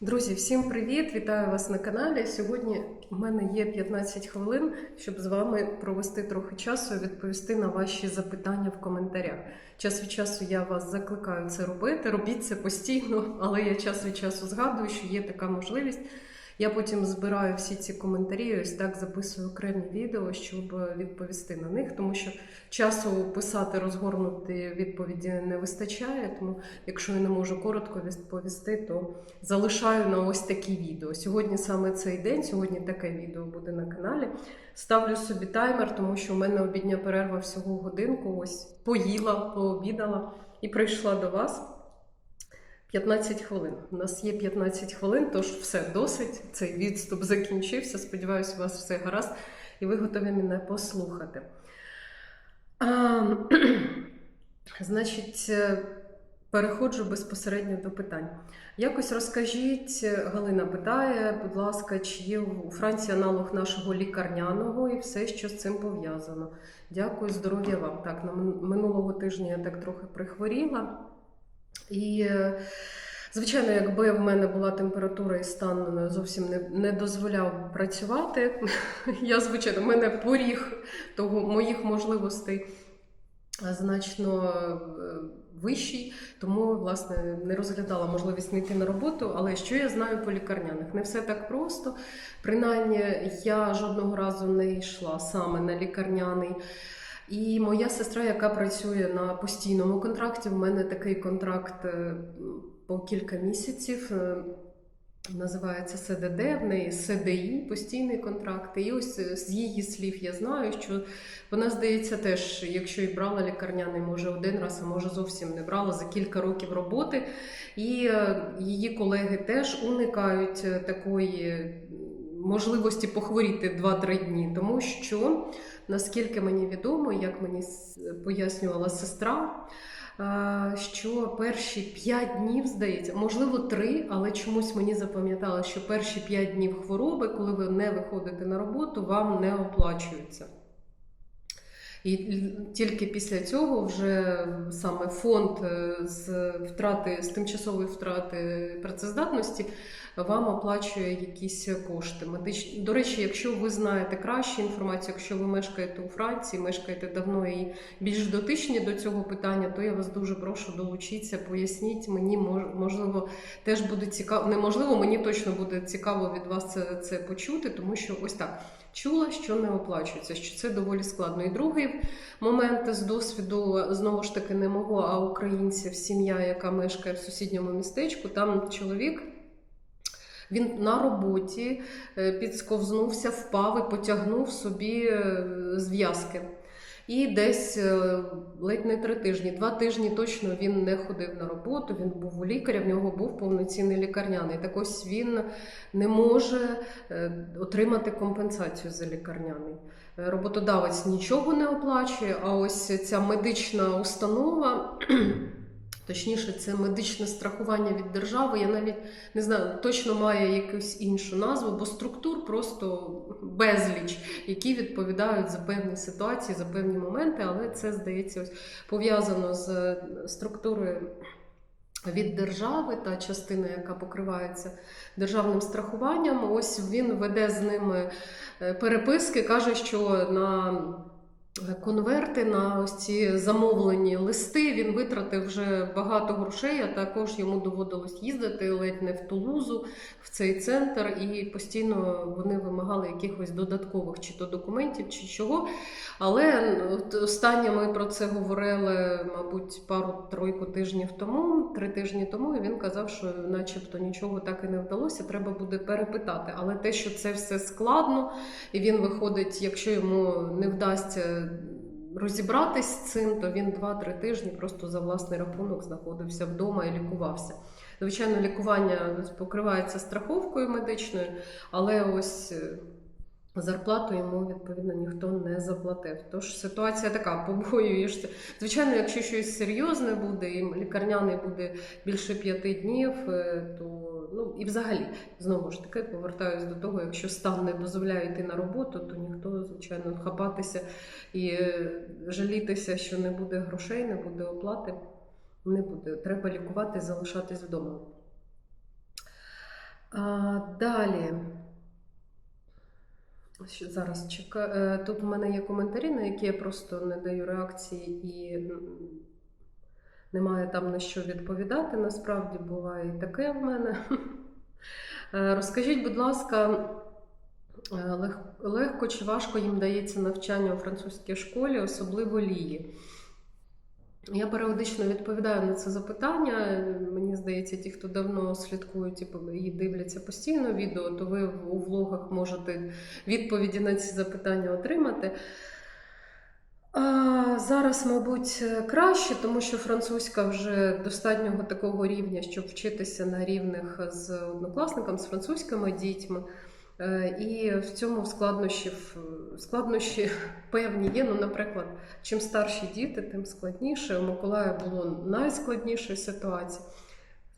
Друзі, всім привіт! Вітаю вас на каналі. Сьогодні у мене є 15 хвилин, щоб з вами провести трохи часу і відповісти на ваші запитання в коментарях. Час від часу я вас закликаю це робити. Робіть це постійно, але я час від часу згадую, що є така можливість. Я потім збираю всі ці коментарі, ось так записую окремі відео, щоб відповісти на них, тому що часу писати розгорнути відповіді не вистачає. Тому, якщо я не можу коротко відповісти, то залишаю на ось такі відео. Сьогодні саме цей день, сьогодні таке відео буде на каналі. Ставлю собі таймер, тому що у мене обідня перерва всього годинку. Ось поїла, пообідала і прийшла до вас. 15 хвилин. У нас є 15 хвилин, тож все досить. Цей відступ закінчився. Сподіваюся, у вас все гаразд, і ви готові мене послухати. А, значить, е, переходжу безпосередньо до питань. Якось розкажіть, Галина питає, будь ласка, чи є у Франції аналог нашого лікарняного і все, що з цим пов'язано. Дякую, здоров'я вам. Так, на минулого тижня я так трохи прихворіла. І, е, звичайно, якби в мене була температура і стан зовсім не, не дозволяв працювати, я, звичайно, в мене поріг того моїх можливостей значно е, вищий, тому власне не розглядала можливість не йти на роботу. Але що я знаю по лікарняних? Не все так просто. Принаймні, я жодного разу не йшла саме на лікарняний. І моя сестра, яка працює на постійному контракті, в мене такий контракт е, по кілька місяців. е, Називається СДД, в неї СДІ, постійний контракт. І ось е, з її слів я знаю, що вона, здається, теж, якщо і брала лікарняний, може один раз, а може зовсім не брала за кілька років роботи. І її колеги теж уникають такої можливості похворіти 2-3 дні, тому що, наскільки мені відомо, як мені пояснювала сестра. е, Що перші 5 днів, здається, можливо, 3, але чомусь мені запам'ятало, що перші 5 днів хвороби, коли ви не виходите на роботу, вам не оплачуються. І тільки після цього вже саме фонд е, з втрати з тимчасової втрати працездатності вам оплачує якісь кошти. Медичні. До речі, якщо ви знаєте краще інформацію, якщо ви мешкаєте у Франції, мешкаєте давно і більш дотичні до цього питання, то я вас дуже прошу долучитися, поясніть мені, можливо, теж буде цікаво. Неможливо, мені точно буде цікаво від вас це, це почути, тому що ось так. Чула, що не оплачується, що це доволі складно. І другий момент з досвіду знову ж таки не мого, а українців, сім'я, яка мешкає в сусідньому містечку. Там чоловік. Він на роботі е, підсковзнувся, впав і потягнув собі е, зв'язки. І десь е, ледь не три тижні, два тижні точно він не ходив на роботу. Він був у лікаря, в нього був повноцінний лікарняний. Так ось він не може е, отримати компенсацію за лікарняний. Е, Роботодавець нічого не оплачує, а ось ця медична установа. Точніше, це медичне страхування від держави. Я навіть не знаю, точно має якусь іншу назву, бо структур просто безліч, які відповідають за певні ситуації, за певні моменти, але це здається ось пов'язано з структурою від держави та частина, яка покривається державним страхуванням. Ось він веде з ними е, переписки, каже, що на конверти на ось ці замовлені листи. Він витратив вже багато грошей, а також йому доводилось їздити ледь не в Тулузу, в цей центр, і постійно вони вимагали якихось додаткових чи то документів, чи чого. Але от останнє ми про це говорили, мабуть, пару-тройку тижнів тому, три тижні тому, і він казав, що начебто нічого так і не вдалося, треба буде перепитати. Але те, що це все складно, і він виходить, якщо йому не вдасться розібратись з цим, то він 2-3 тижні просто за власний рахунок знаходився вдома і лікувався. Звичайно, лікування покривається страховкою медичною, але ось е, зарплату йому відповідно ніхто не заплатив. Тож ситуація така, побоюєшся. Звичайно, якщо щось серйозне буде, і лікарняний буде більше п'яти днів, е, то ну і взагалі знову ж таки повертаюсь до того, якщо стан не дозволяє йти на роботу, то ніхто, звичайно, хапатися і е, жалітися, що не буде грошей, не буде оплати. Не буде. Треба лікувати, залишатись вдома. А, далі. Ще Зараз чекаю. Тут у мене є коментарі, на які я просто не даю реакції і немає там на що відповідати. Насправді буває і таке в мене. Е, Розкажіть, будь ласка, е, легко чи важко їм дається навчання у французькій школі, особливо Лії? Я періодично відповідаю на це запитання. Мені здається, ті, хто давно слідкують і- і дивляться постійно відео, то ви у влогах можете відповіді на ці запитання отримати. А, зараз, мабуть, краще, тому що французька вже достатнього такого рівня, щоб вчитися на рівних з однокласниками, з французькими дітьми. Е, І в цьому складнощі, складнощі певні є. Ну, наприклад, чим старші діти, тим складніше. У Миколая було найскладніша ситуація.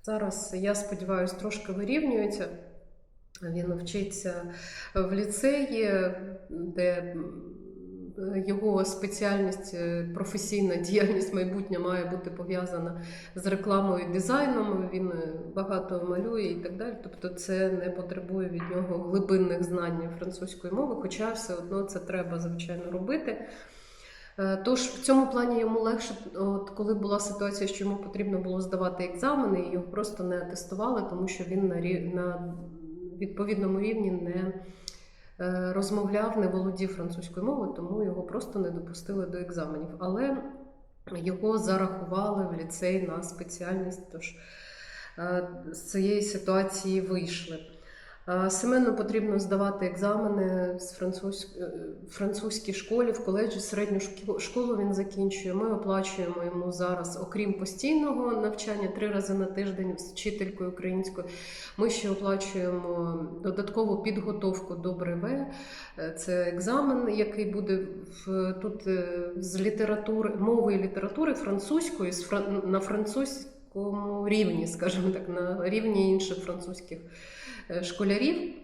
Зараз, я сподіваюся, трошки вирівнюється. Він вчиться в ліцеї, де його спеціальність, е, професійна діяльність майбутня має бути пов'язана з рекламою і дизайном. Він е, багато малює і так далі. Тобто, це не потребує від нього глибинних знань французької мови, хоча все одно це треба звичайно робити. Е, Тож в цьому плані йому легше, от коли була ситуація, що йому потрібно було здавати екзамени, і його просто не атестували, тому що він на, на відповідному рівні не е, розмовляв, не володів французькою мовою, тому його просто не допустили до екзаменів. Але його зарахували в ліцей на спеціальність, тож е, з цієї ситуації вийшли. Семену потрібно здавати екзамени з французь... е, французькій школі, в коледжі, середню школу він закінчує. Ми оплачуємо йому зараз, окрім постійного навчання, три рази на тиждень з вчителькою українською. Ми ще оплачуємо додаткову підготовку до бреве. Е, Це екзамен, який буде в тут е, з літератури, мови і літератури французької з фран... на французькому рівні, скажімо так, на рівні інших французьких школярів.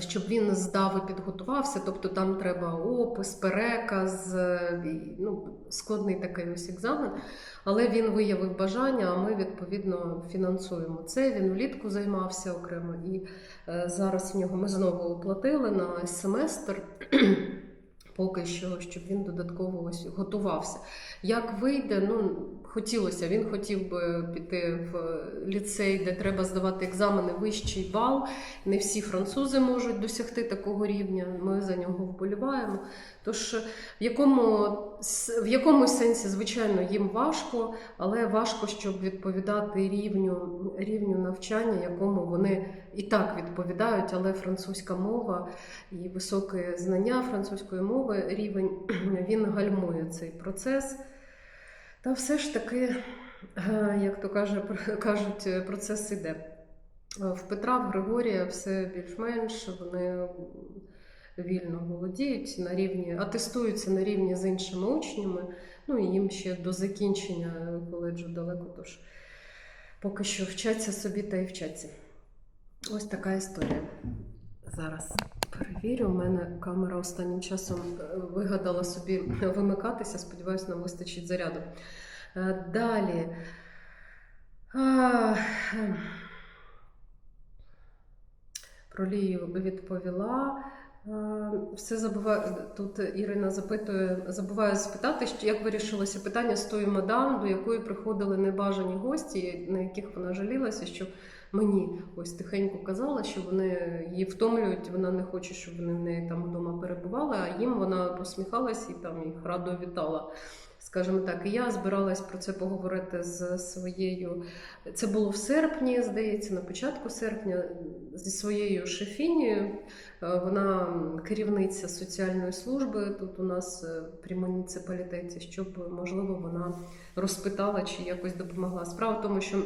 Щоб він здав і підготувався, тобто там треба опис, переказ, е, ну, складний такий ось екзамен. Але він виявив бажання, а ми відповідно фінансуємо це. Він влітку займався окремо, і е, зараз в нього ми знову оплатили на семестр. Поки що, щоб він додатково ось готувався. Як вийде, ну хотілося, він хотів би піти в ліцей, де треба здавати екзамени вищий бал. Не всі французи можуть досягти такого рівня. Ми за нього вболіваємо. Тож в якому в якому сенсі, звичайно, їм важко, але важко, щоб відповідати рівню, рівню навчання, якому вони і так відповідають, але французька мова і високе знання французької мови, рівень він гальмує цей процес. Та все ж таки, е, як то кажуть, процес іде. В Петра, в Григорія все більш-менш вони вільно володіють на рівні, атестуються на рівні з іншими учнями. Ну і їм ще до закінчення коледжу далеко, тож поки що вчаться собі та й вчаться. Ось така історія. Зараз перевірю. У мене камера останнім часом е, вигадала собі вимикатися. Сподіваюсь, нам вистачить заряду. Е, Далі. Ем. Про Лію відповіла. Е, Все забуваю. Тут Ірина запитує, забуваю спитати, як вирішилося питання з тою мадам, до якої приходили небажані гості, на яких вона жалілася, що мені ось тихенько казала, що вони її втомлюють, вона не хоче, щоб вони в неї там вдома перебували, а їм вона посміхалась і там їх радо вітала. Скажімо так, і я збиралась про це поговорити з своєю. Це було в серпні, здається, на початку серпня, зі своєю шефінею. Е, Вона керівниця соціальної служби тут у нас е, при муніципалітеті, щоб можливо вона розпитала чи якось допомогла. Справа в тому, що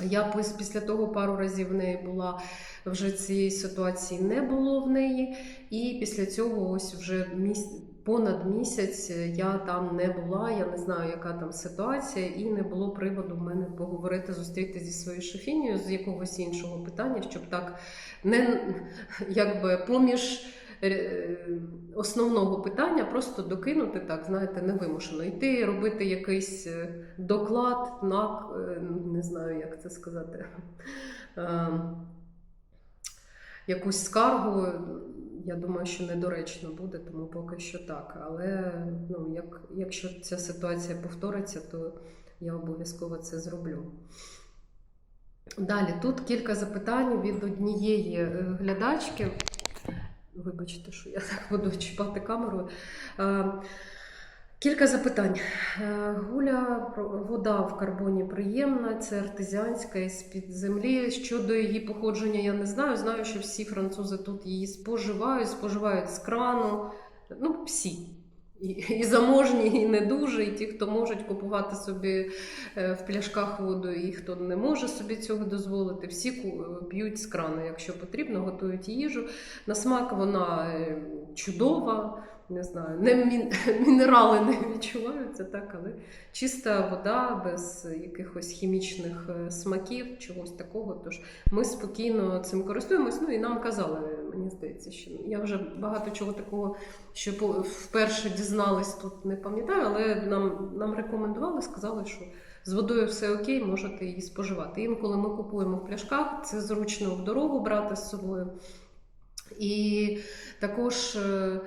я після того пару разів в неї була вже цієї ситуації не було в неї, і після цього ось вже міс... понад місяць я там не була. Я не знаю, яка там ситуація, і не було приводу в мене поговорити, зустрітися зі своєю шефінею з якогось іншого питання, щоб так не якби поміж. Е, Основного питання просто докинути так, знаєте, невимушено. Йти робити якийсь е, доклад, на, е, не знаю, як це сказати. Е, якусь скаргу. Я думаю, що недоречно буде, тому поки що так. Але ну, як, якщо ця ситуація повториться, то я обов'язково це зроблю. Далі тут кілька запитань від однієї е, глядачки. Вибачте, що я так буду чіпати камеру. Е, Кілька запитань. Е, Гуля, вода в карбоні приємна, це артезіанська із-під землі. Щодо її походження, я не знаю. Знаю, що всі французи тут її споживають, споживають з крану. Ну, всі. І, заможні, і не дуже, і ті, хто можуть купувати собі е, в пляшках воду, і хто не може собі цього дозволити, всі ку- п'ють з крану, якщо потрібно, готують їжу. На смак вона е, чудова, не знаю, не мін- мінерали не відчуваються, так, але чиста вода без якихось хімічних е, смаків, чогось такого. Тож ми спокійно цим користуємось. Ну і нам казали, мені здається, що я вже багато чого такого, що вперше дізнались тут, не пам'ятаю, але нам, нам рекомендували, сказали, що. З водою все окей, можете її споживати. Інколи ми купуємо в пляшках, це зручно в дорогу брати з собою. І також е,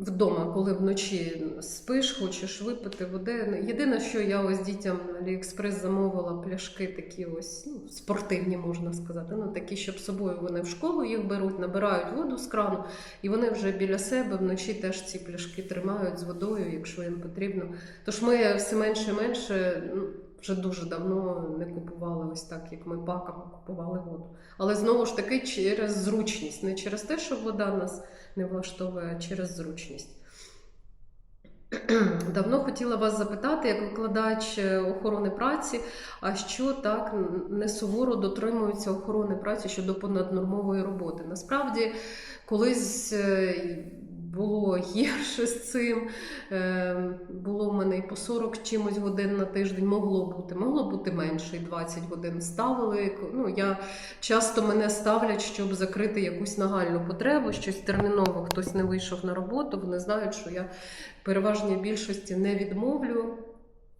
вдома, коли вночі спиш, хочеш випити води. Єдине, що я ось дітям на Аліекспрес замовила пляшки такі ось ну, спортивні, можна сказати. Ну, такі, щоб з собою вони в школу їх беруть, набирають воду з крану, і вони вже біля себе вночі теж ці пляшки тримають з водою, якщо їм потрібно. Тож ми все менше і менше. Вже дуже давно не купували ось так, як ми паками купували воду. Але знову ж таки через зручність, не через те, що вода нас не влаштовує, а через зручність. Давно хотіла вас запитати, як викладач е, охорони праці, а що так не суворо дотримується охорони праці щодо понаднормової роботи? Насправді, колись е, було гірше з цим. Е, Було в мене і по 40 чимось годин на тиждень, могло бути, могло бути менше, і 20 годин ставили. Ну, я часто мене ставлять, щоб закрити якусь нагальну потребу, щось терміново, хтось не вийшов на роботу. Вони знають, що я переважній більшості не відмовлю.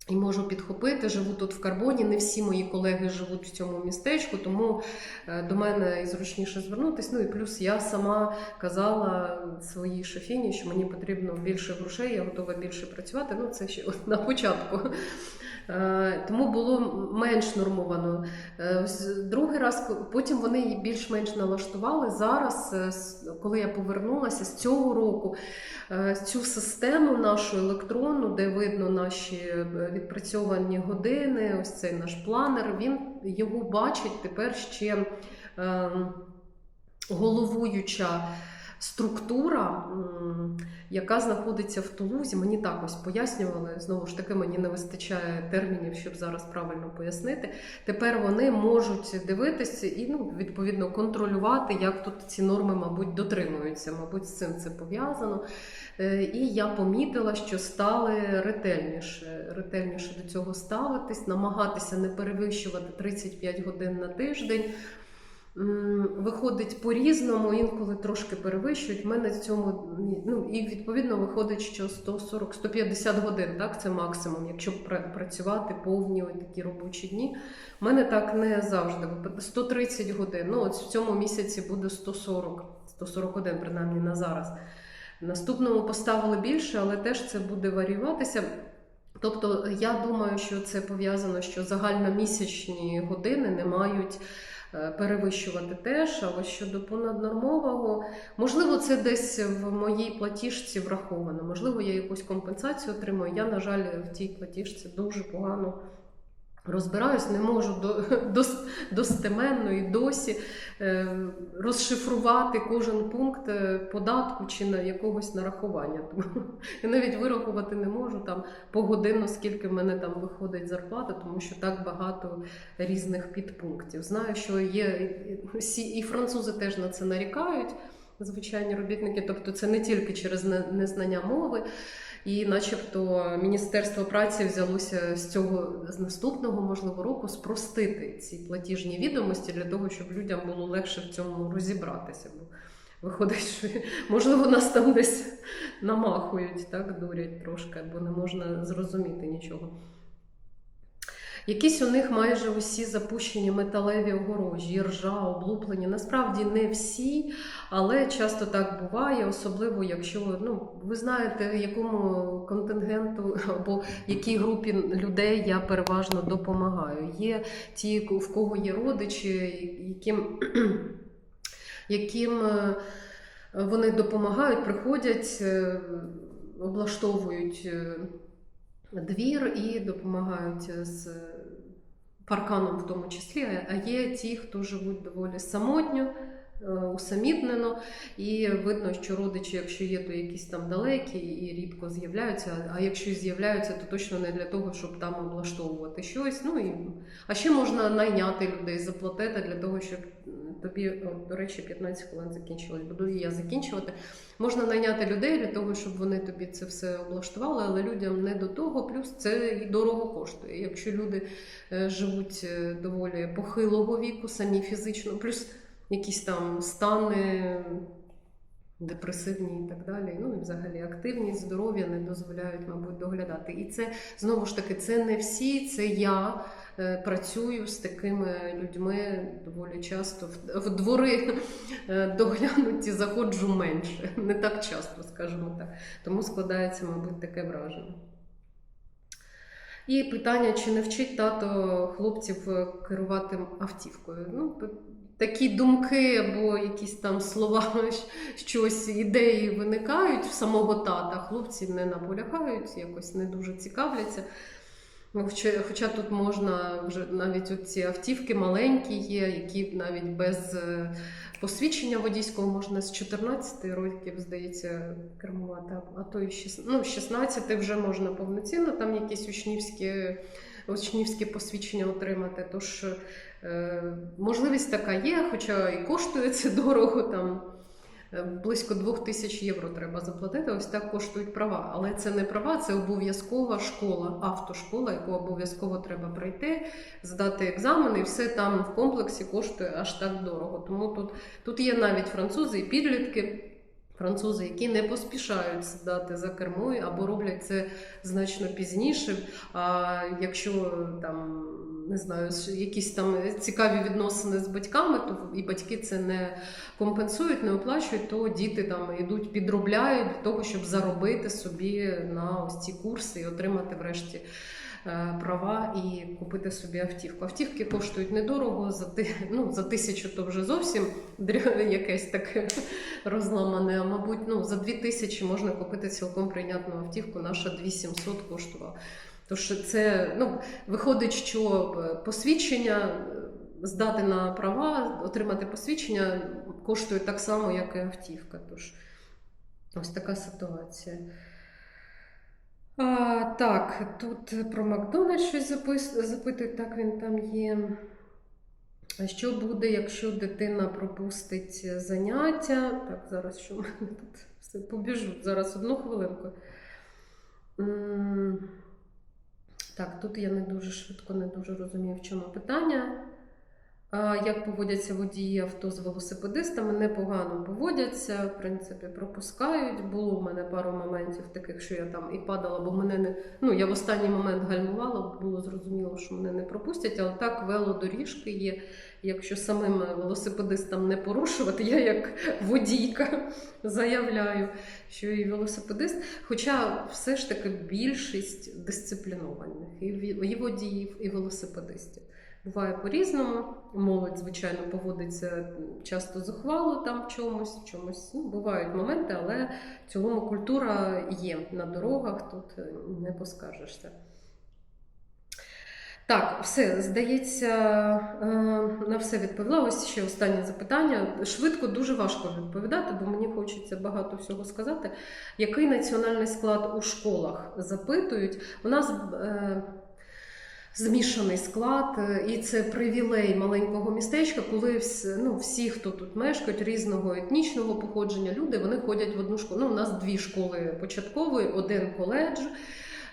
І можу підхопити, живу тут в карбоні. Не всі мої колеги живуть в цьому містечку, тому е, до мене і зручніше звернутися. Ну і плюс я сама казала своїй шефіні, що мені потрібно більше грошей, я готова більше працювати. Ну це ще на початку. Е, Тому було менш нормовано. Е, Другий раз, потім вони її більш-менш налаштували. Зараз, е, коли я повернулася з цього року, цю систему нашу електронну, де видно наші відпрацьовані години, ось цей наш планер, він його бачить тепер ще е, головуюча структура, яка знаходиться в Тулузі. Мені так ось пояснювали. Знову ж таки, мені не вистачає термінів, щоб зараз правильно пояснити. Тепер вони можуть дивитися і ну, відповідно контролювати, як тут ці норми, мабуть, дотримуються. Мабуть, з цим це пов'язано. Е, І я помітила, що стали ретельніше, ретельніше до цього ставитись, намагатися не перевищувати 35 годин на тиждень. Виходить по-різному, інколи трошки перевищують. В мене в цьому ну і відповідно виходить, що 140-150 годин, так це максимум, якщо працювати повні такі робочі дні. У мене так не завжди 130 годин. Ну от в цьому місяці буде 140, 141, принаймні на зараз. Наступному поставили більше, але теж це буде варіюватися. Тобто, я думаю, що це пов'язано, що загальномісячні години не мають перевищувати теж. Але щодо понаднормового, можливо, це десь в моїй платіжці враховано. Можливо, я якусь компенсацію отримую. Я, на жаль, в тій платіжці дуже погано. Розбираюсь, не можу до, дос- достеменно і досі е, розшифрувати кожен пункт е, податку чи на якогось нарахування. Тому я навіть вирахувати не можу там погодинно, скільки в мене там виходить зарплата, тому що так багато різних підпунктів. Знаю, що є всі і французи теж на це нарікають. Звичайні робітники, тобто це не тільки через незнання мови, і, начебто, Міністерство праці взялося з цього з наступного можливо року спростити ці платіжні відомості для того, щоб людям було легше в цьому розібратися. Бо виходить, що можливо нас там десь намахують, так дурять трошки, бо не можна зрозуміти нічого. Якісь у них майже усі запущені металеві огорожі, ржа, облуплені. Насправді не всі, але часто так буває, особливо якщо ну ви знаєте, якому контингенту або якій групі людей я переважно допомагаю. Є ті, в кого є родичі, яким, яким е, вони допомагають, приходять, е, облаштовують е, двір і допомагають з парканом в тому числі. А є ті, хто живуть доволі самотньо, е, усамітнено, і видно, що родичі, якщо є, то якісь там далекі і рідко з'являються. А якщо з'являються, то точно не для того, щоб там облаштовувати щось. Ну і а ще можна найняти людей, заплатити для того, щоб тобі, от, до речі, 15 хвилин закінчилось, буду і я закінчувати. Можна найняти людей для того, щоб вони тобі це все облаштували, але людям не до того. Плюс це і дорого коштує. Якщо люди е, живуть е, доволі похилого віку, самі фізично, плюс якісь там стани. Депресивні і так далі, ну і взагалі активність, здоров'я не дозволяють, мабуть, доглядати. І це знову ж таки це не всі, це я е, працюю з такими людьми доволі часто в, в двори е, доглянуті заходжу менше, не так часто, скажімо так. Тому складається, мабуть, таке враження. І питання, чи не вчить тато хлопців е, керувати автівкою? Ну, такі думки або якісь там слова, щось, ідеї виникають в самого тата. Хлопці не наполягають, якось не дуже цікавляться. Ну, Хоча, хоча тут можна вже навіть ці автівки маленькі є, які навіть без е, посвідчення водійського можна з 14 років, здається, кермувати, а то і 16, ну, 16 вже можна повноцінно там якісь учнівські, учнівські посвідчення отримати. Тож е, можливість така є, хоча і коштує це дорого там. Е, Близько двох тисяч євро треба заплатити. Ось так коштують права. Але це не права, це обов'язкова школа, автошкола, яку обов'язково треба пройти, здати екзамен, і все там в комплексі коштує аж так дорого. Тому тут, тут є навіть французи і підлітки. Французи, які не поспішають здати за кермою або роблять це значно пізніше. А якщо там не знаю, якісь там цікаві відносини з батьками, то і батьки це не компенсують, не оплачують, то діти там йдуть, підробляють для того, щоб заробити собі на ось ці курси і отримати врешті. Е, Права і купити собі автівку. Автівки коштують недорого, за ну, за тисячу то вже зовсім якесь таке розламане. А мабуть, ну, за дві тисячі можна купити цілком прийнятну автівку. Наша 2700 коштувала. Тож це ну, виходить, що е, посвідчення е, здати на права, отримати посвідчення коштує так само, як і автівка. Тож ось така ситуація. А, так, тут про Макдональдс щось запитують, так він там є. А що буде, якщо дитина пропустить заняття? Так, зараз що в мене тут все побіжу. Зараз одну хвилинку. Так, тут я не дуже швидко, не дуже розумію, в чому питання. Як поводяться водії авто з велосипедистами? Непогано поводяться, в принципі, пропускають. Було в мене пару моментів таких, що я там і падала, бо мене не. Ну, я в останній момент гальмувала, було зрозуміло, що мене не пропустять, але так велодоріжки є. Якщо самим велосипедистам не порушувати, я як водійка заявляю, що і велосипедист. Хоча все ж таки більшість дисциплінованих і водіїв, і велосипедистів. Буває по-різному. Молодь, звичайно, поводиться часто зухвало там в чомусь, в чомусь. Ну, бувають моменти, але цілому культура є на дорогах, тут е, не поскаржишся. Так, все, здається, е, на все відповіла. Ось ще останнє запитання. Швидко дуже важко відповідати, бо мені хочеться багато всього сказати. Який національний склад у школах запитують? У нас е, змішаний склад, е, і це привілей маленького містечка, коли всі, ну, всі, хто тут мешкають, різного етнічного походження, люди вони ходять в одну школу. Ну, у нас дві школи початкові, один коледж.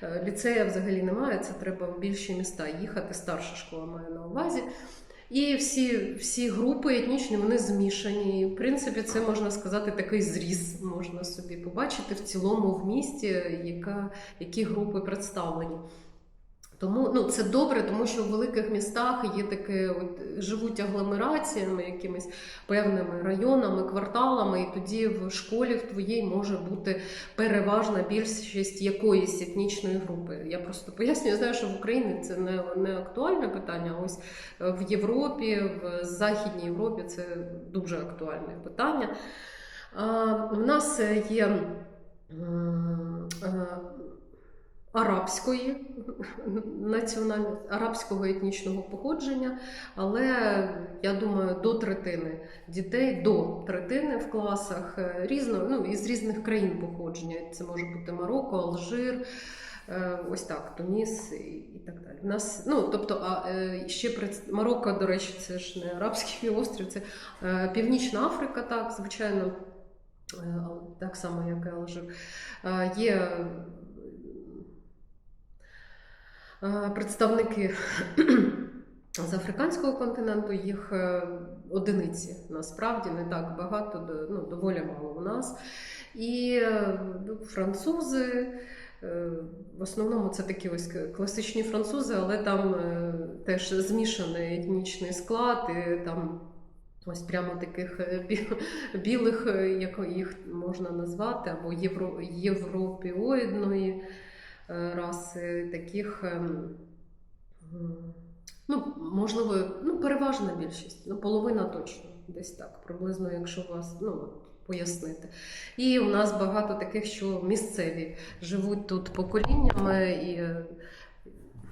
Е, Ліцея взагалі немає, це треба в більші міста їхати. Старша школа має на увазі. І всі, всі групи етнічні вони змішані. В принципі, це можна сказати такий зріз. Можна собі побачити в цілому в місті, яка, які групи представлені. Тому ну, це добре, тому що в великих містах є таке, от, живуть агломераціями, якимись певними районами, кварталами, і тоді в школі в твоїй може бути переважна більшість якоїсь етнічної групи. Я просто пояснюю, знаю, що в Україні це не, не актуальне питання. а Ось е, в Європі, в Західній Європі це дуже актуальне питання. В нас є. Арабської національного арабського етнічного походження, але я думаю, до третини дітей до третини в класах е, різно, ну, із різних країн походження. Це може бути Марокко, Алжир. е, Ось так, Туніс і, так далі. У нас, ну, тобто, а е, ще пред... Марокко, до речі, це ж не арабський острів, це Північна Африка, так, звичайно, так само, як і Алжир. Є представники з африканського континенту, їх е, одиниці насправді не так багато, ну, доволі мало у нас. І е, французи. е, В основному це такі ось класичні французи, але там е, теж змішаний етнічний склад, і там ось прямо таких е, білих, е, як їх можна назвати, або євро, е, раси, таких, ем, ну, можливо, ну, переважна більшість, ну, половина точно, десь так, приблизно, якщо вас ну, пояснити. І у нас багато таких, що місцеві живуть тут поколіннями і е,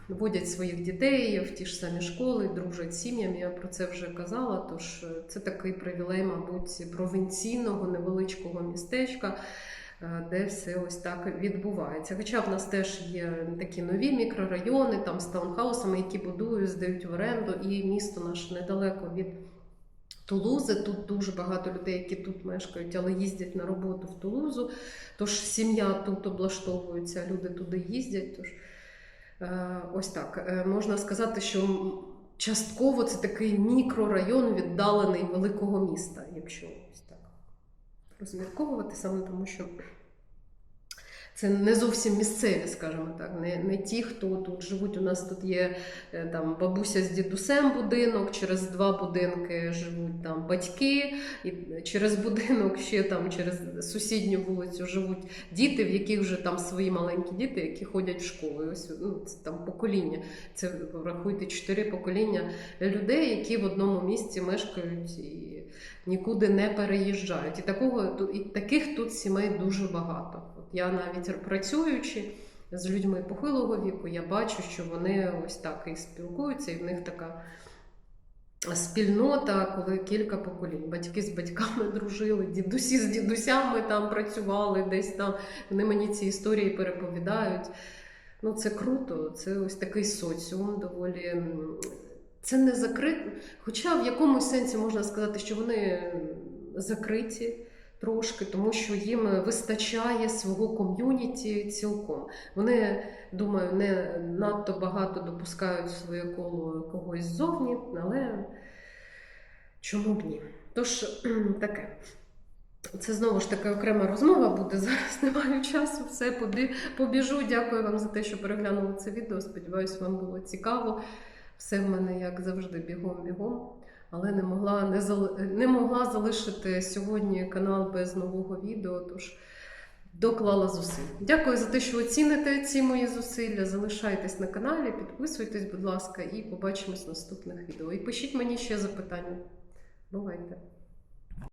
водять своїх дітей в ті ж самі школи, дружать сім'ями. Я про це вже казала. Тож е, це такий привілей, мабуть, провінційного невеличкого містечка. Е, Де все ось так відбувається. Хоча в нас теж є такі нові мікрорайони, там з таунхаусами, які будують, здають в оренду, і місто наше недалеко від Тулузи. Тут дуже багато людей, які тут мешкають, але їздять на роботу в Тулузу. Тож сім'я тут облаштовується, люди туди їздять. Тож е, ось так Е, можна сказати, що частково це такий мікрорайон, віддалений великого міста, якщо ось так розмірковувати, саме тому що. Це не зовсім місцеві, скажімо так, не, не ті, хто тут живуть. У нас тут є е, там бабуся з дідусем будинок, через два будинки живуть там батьки, і через будинок ще там через сусідню вулицю живуть діти, в яких вже там свої маленькі діти, які ходять в школу. І Ось ну, це там покоління. Це рахуйте чотири покоління людей, які в одному місці мешкають і нікуди не переїжджають. І такого і таких тут сімей дуже багато. Я навіть працюючи з людьми похилого віку, я бачу, що вони ось так і спілкуються, і в них така. Спільнота, коли кілька поколінь. Батьки з батьками дружили, дідусі з дідусями там працювали, десь там. Вони мені ці історії переповідають. Ну, це круто, це ось такий соціум доволі. Це не закрито. Хоча в якомусь сенсі можна сказати, що вони закриті трошки, тому що їм вистачає свого ком'юніті цілком. Вони, думаю, не надто багато допускають своє коло когось ззовні, але чому б ні? Тож таке. Це знову ж таки окрема розмова буде. Зараз не маю часу. Все побіжу. Дякую вам за те, що переглянули це відео. Сподіваюсь, вам було цікаво. Все в мене, як завжди, бігом-бігом. Але не могла, не, зали... не могла залишити сьогодні канал без нового відео, тож доклала зусиль. Дякую за те, що оціните ці мої зусилля. Залишайтесь на каналі, підписуйтесь, будь ласка, і побачимось в наступних відео. І пишіть мені ще запитання. Бувайте!